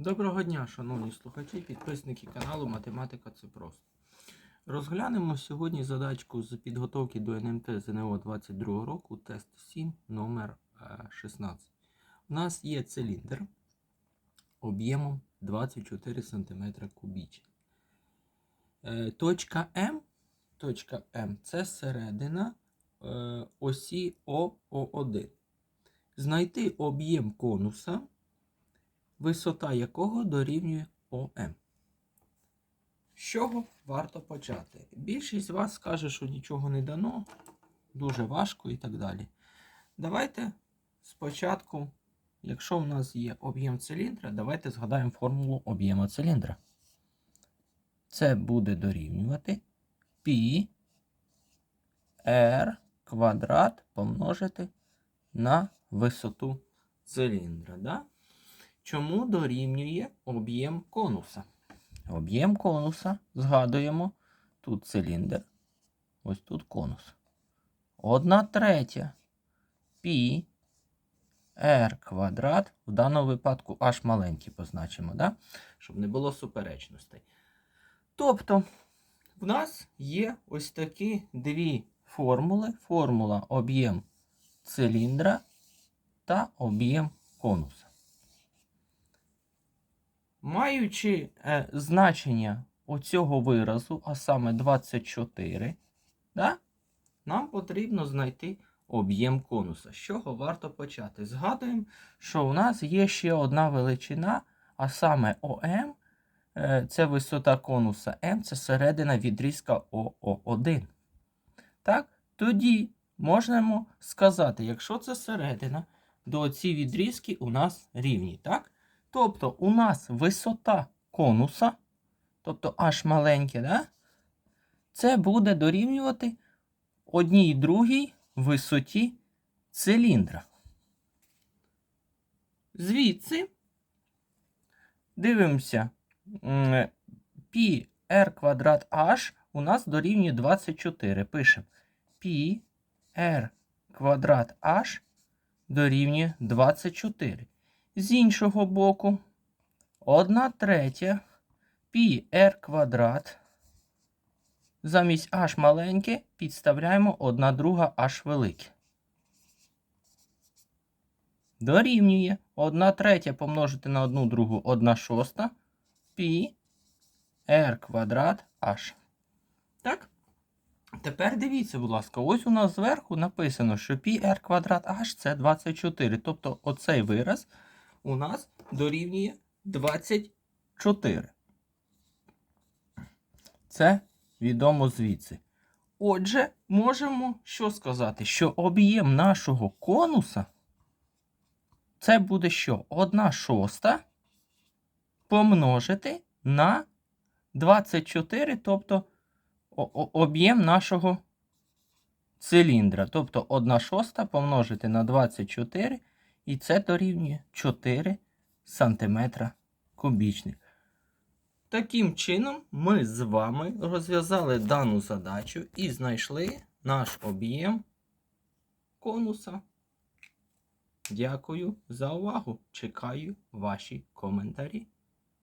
Доброго дня, шановні слухачі, підписники каналу Математика це просто. Розглянемо сьогодні задачку з підготовки до НМТ ЗНО 22 року, тест 7, номер е, 16. У нас є циліндр об'ємом 24 см кубічні. Е, Точка М, точка М це середина е, осі ОО1. Знайти об'єм конуса висота якого дорівнює ОМ. З чого варто почати? Більшість з вас скаже, що нічого не дано, дуже важко і так далі. Давайте спочатку, якщо в нас є об'єм циліндра, давайте згадаємо формулу об'єму циліндра. Це буде дорівнювати π r квадрат помножити на висоту циліндра. Да? Чому дорівнює об'єм конуса? Об'єм конуса, згадуємо, тут циліндр, ось тут конус. Одна третя пі r квадрат, в даному випадку аж маленький позначимо, да? щоб не було суперечностей. Тобто, в нас є ось такі дві формули: формула об'єм циліндра та об'єм конуса. Маючи е, значення оцього виразу, а саме 24, да, нам потрібно знайти об'єм конуса. З чого варто почати? Згадуємо, що у нас є ще одна величина, а саме ОМ, е, це висота конуса М, це середина відрізка ОО1. Так? Тоді можемо сказати, якщо це середина, то ці відрізки у нас рівні. так? Тобто у нас висота конуса, тобто аж маленьке, да? це буде дорівнювати одній другій висоті циліндра. Звідси дивимося, π r квадрат h у нас дорівнює 24. Пишемо π r квадрат h дорівнює 24. З іншого боку, 1 третя пі r квадрат. Замість h маленьке підставляємо 1 друга h велике. Дорівнює 1 третя помножити на 1 другу 1 шоста пі r квадрат h. Так? Тепер дивіться, будь ласка, ось у нас зверху написано, що π r квадрат h це 24. Тобто оцей вираз у нас дорівнює 24. Це відомо звідси. Отже, можемо що сказати? Що об'єм нашого конуса це буде що? 1 шоста помножити на 24, тобто об'єм нашого циліндра. Тобто 1 шоста помножити на 24 і це дорівнює 4 см кубічних. Таким чином, ми з вами розв'язали дану задачу і знайшли наш об'єм конуса. Дякую за увагу. Чекаю ваші коментарі.